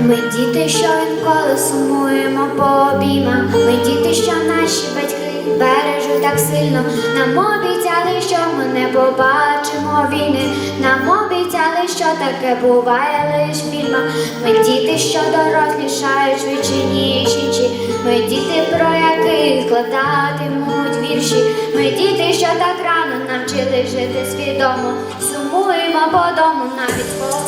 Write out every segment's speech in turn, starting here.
Ми діти, що інколи сумуємо по обіймах. Ми діти, що наші батьки бережуть так сильно. Нам обіцяли, що ми не побачимо війни. Нам обіцяли, що таке буває лиш в. Ми діти, що дорослішають швидше, ніж інші. Ми діти, про яких складатимуть вірші. Ми діти, що так рано навчили жити свідомо. Сумуємо по дому навіть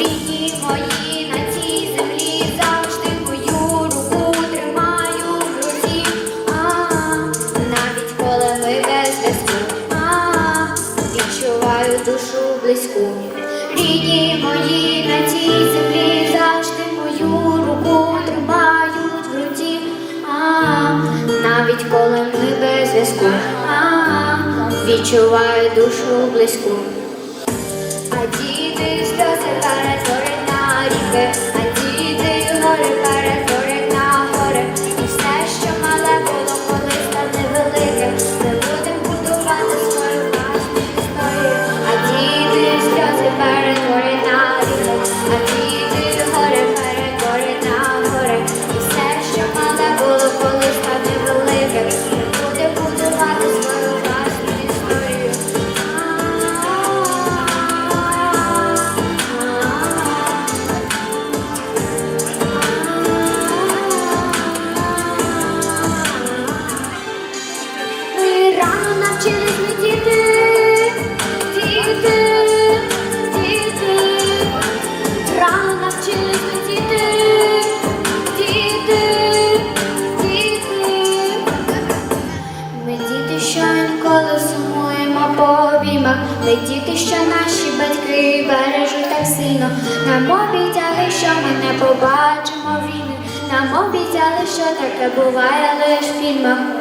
Рідні мої на цій землі завжди мою руку тримаю в руці. А, навіть коли ми без зв'язку, відчуваю душу близьку. Рідні мої на цій землі завжди мою руку тримають в руці. Навіть коли ми без зв'язку, відчуваю душу близьку. А діти сльози перетворять на ріки, навчились летіти, діти, діти, рано навчились летіти, діти, діти. Ми діти, що інколи сумуємо по обіймах. Ми діти, що наші батьки бережуть так сильно. Нам обіцяли, що ми не побачимо війни. Нам обіцяли, що таке буває лиш в фільмах.